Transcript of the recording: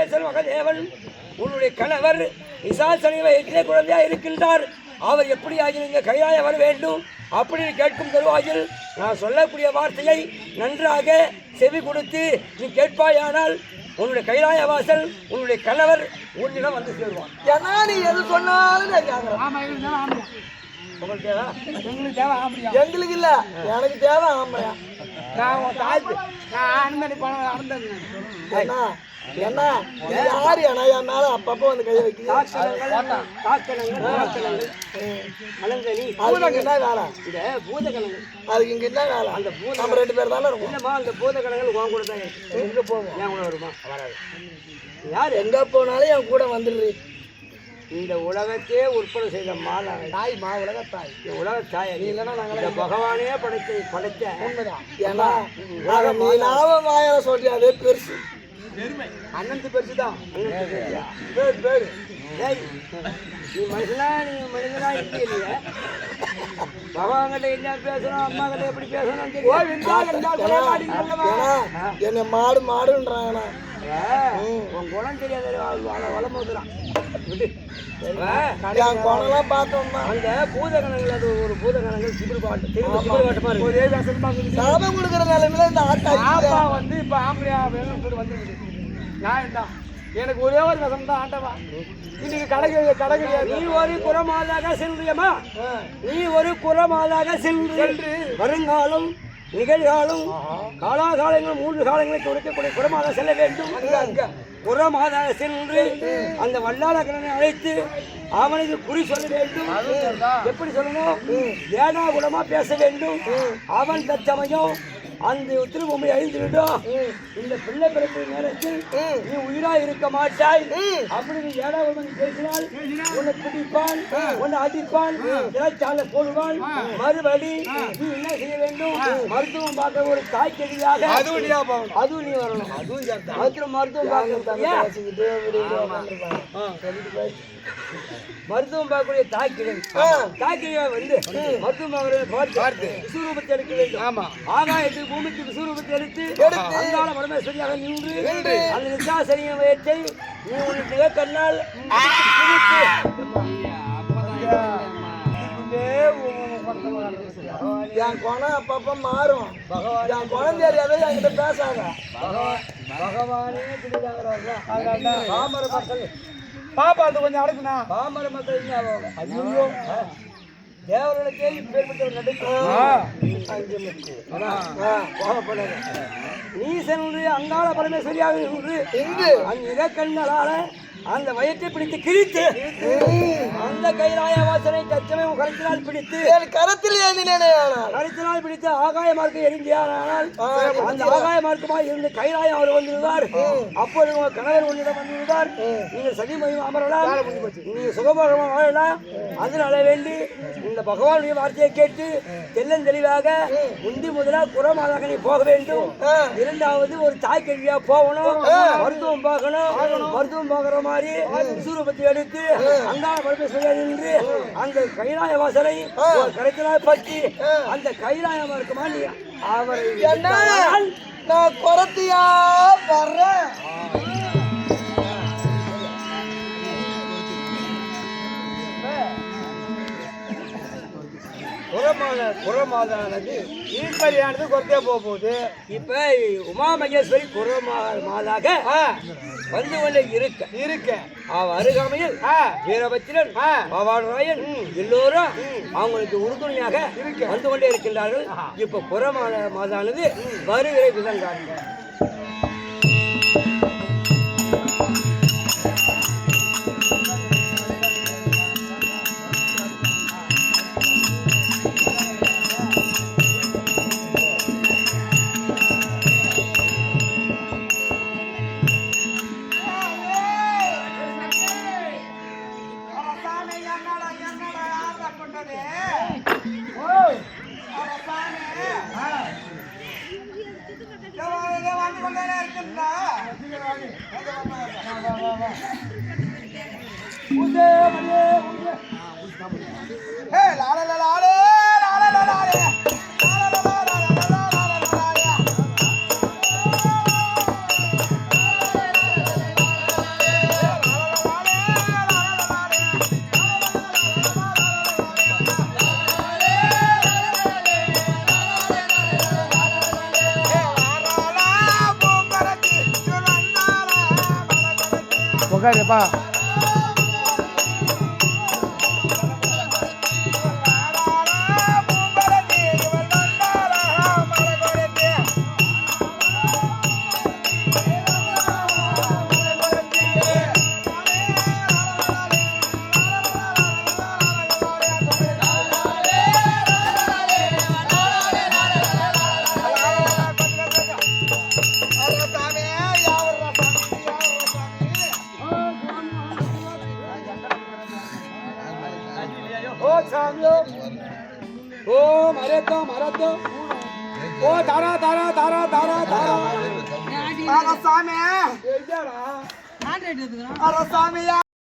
பரிவேசன் மகதேவன் உன்னுடைய கணவர் நிசாசனி வயிற்றிலே குழந்தையா இருக்கின்றார். அவர் எப்படி ஆகிய கையாய வர வேண்டும். அப்படின்னு கேட்கும் தருவாயில் நான் சொல்லக்கூடிய வார்த்தையை நன்றாக செவி கொடுத்து நீ கேட்பாயானால் உன்னுடைய கைலாய வாசல் உன்னுடைய கணவர் உன்னிடம் வந்து சேருவான் ஏன்னா நீ எது சொன்னாலும் உங்களுக்கு தேவை? எங்களுக்கு தேவை ஆம்பளையா? எங்களுக்கு இல்ல. எனக்கு தேவை ஆம்பளையா? நான் உன் தாய்க்கு நான் அனுமதி பணம் நடந்தது என்ன? யாரு? ஏன்னா என் மேல அப்பப்போ வந்து கையை இங்க என்ன வேலை? இந்த பூதகணங்கள் அதுக்கு இங்க என்ன வேலை? அந்த பூத நம்ம ரெண்டு பேர் தானே இருக்கோம். இல்லம்மா அந்த பூதகணங்கள் உன் கூட தான் இருக்கு. எங்க போவோம்? ஏன் கூட வருமா? வராது. யார்? எங்க போனாலும் என் கூட வந்துடுறீ. இந்த உலகத்தையே உற்பத்தி செய்த மாலா தாய் மா உலக தாய் இந்த உலக தாய் நீ இல்லைன்னா நாங்கள் பகவானே படைத்த படைத்த. உண்மைதான். ஏன்னா அதை நீ லாபம் வாயால சொல்றியா அதே பெருசு. அண்ணன் பெருசு தான். பேர் பேர். நீ மனுஷனா நீ மனிதனா இல்லையே பகவான் கிட்ட என்ன பேசணும் அம்மா கிட்ட எப்படி பேசணும் என்னை மாடு மாடுன்றாங்கண்ணா. உன் குணம் தெரியாத வளம் போதுறான் விட்டு என் குணம்லாம் பார்த்தோம்னா அந்த பூதகணங்கள் அது ஒரு பூதகணங்கள் சிபிறு பாட்டு திரும்ப சிபிறு பாட்டமா இருக்கு ஒரே சாபம் கொடுக்குற நிலைமையில இந்த ஆட்டா வந்து இப்ப ஆம்பளையா வேணும் வந்துருக்குது. நான் தான் எனக்கு ஒரே ஒரு விஷம் தான் ஆண்டவா இன்னைக்கு கடைக்கு கடை கிடையாது நீ ஒரு குரமாதாக சென்றியம்மா. நீ ஒரு குரமாதாக சென்று வருங்காலம் நிகழ்காலம். காலாகாலங்கள் மூன்று காலங்களை கொடுக்கக்கூடிய குரமாக செல்ல வேண்டும். குரமாதாக சென்று அந்த வல்லாளக்கணனை அழைத்து அவனுக்கு குறி சொல்ல வேண்டும். எப்படி சொல்லணும்? ஏடா குணமா பேச வேண்டும். அவன் தற்சமயம் அந்த உத்திரபூமி அழிந்துவிடும் இந்த பிள்ளை பிறப்பு நேரத்தில் நீ உயிரா இருக்க மாட்டாய். அப்படி நீ ஏடா குணம் பேசினால் உன்னை பிடிப்பான் உன்னை அடிப்பான் சிறைச்சாலை போடுவான். மறுபடி நீ என்ன செய்ய வேண்டும்? மருத்துவம் பார்க்க ஒரு தாய்க்கெதிராக அதுவும் நீ வரணும். அதுவும் மருத்துவம் பார்க்க விடிய உட்காந்துருப்பாங்க மருத்துவம் பார்க்கக்கூடிய தாய்க்கிழமை தாய்க்கிழமை வந்து மருத்துவம் பார்க்கறது பார்த்து விஸ்வரூபத்தை எடுக்க வேண்டும். ஆமா. ஆகாயத்துக்கு பூமிக்கு விஸ்வரூபத்தை எடுத்து அந்தாள பரமேஸ்வரியாக நின்று அந்த நிசாசரிய வயத்தை நீ உன்னுடைய கண்ணால் என் குணம் அப்பப்ப மாறும். என் குணம் தெரியாத என்கிட்ட பேசாத. பகவானே பாமர மக்கள். பாப்பா அது கொஞ்சம் அடக்குனா பாமர மக்கள் ஐயோ. தேவர்களுக்கே இப்பேற்பட்ட ஒரு நடுக்கம் கோபப்படாத நீ சென்று அங்காள பரமேஸ்வரியாக நின்று இங்கு. அந்த கண்ணலால அந்த வயிற்றை பிடித்து கிழித்து அந்த கைலாய வாசனை தச்சமயம் கருத்தினால் பிடித்து என் கரத்தில் ஏந்தினேனே கருத்தினால் பிடித்து ஆகாய மார்க்கை எரிஞ்சியானால் அந்த ஆகாய மார்க்கமாக இருந்து கைலாயம் அவர் வந்திருந்தார். அப்பொழுது உங்கள் கணவர் உன்னிடம் வந்திருந்தார். நீங்கள் சதிமயம் அமரலாம் நீங்கள் சுகபோகமாக வாழலாம். அதனால வேண்டி இந்த பகவானுடைய வார்த்தையை கேட்டு தெல்லன் தெளிவாக முந்தி முதலாக குரமாதாக நீ போக வேண்டும். இரண்டாவது ஒரு தாய் கல்வியா போகணும். மருத்துவம் பார்க்கணும். மருத்துவம் பார்க்குற மாதிரி சூரபத்தி எடுத்து அங்காள பரமேஸ்வரியா நின்று அந்த கைலாய வாசலை கரைத்தலாய் பற்றி அந்த கைலாயமா இருக்குமா நீ அவரை என்ன? நான் குறத்தியா வர்றேன். புறமான புறமாதானது. ஈஸ்வரியானது போக போகுது. இப்ப உமா மகேஸ்வரி புறமாதாக வந்து கொண்டே இருக்க. இருக்க. அவ அருகாமையில். வீரபத்திரன். பவானராயன் எல்லோரும் அவங்களுக்கு உறுதுணையாக வந்து கொண்டே இருக்கின்றார்கள். இப்ப புறமான மாதானது வருகிற ஏ லாலே லாலே லாலே லாலே உட்காருப்பா चांगलो ओम हरदम हरदम ओ धारा धारा धारा धारा धारा अरे सामे अरे सामे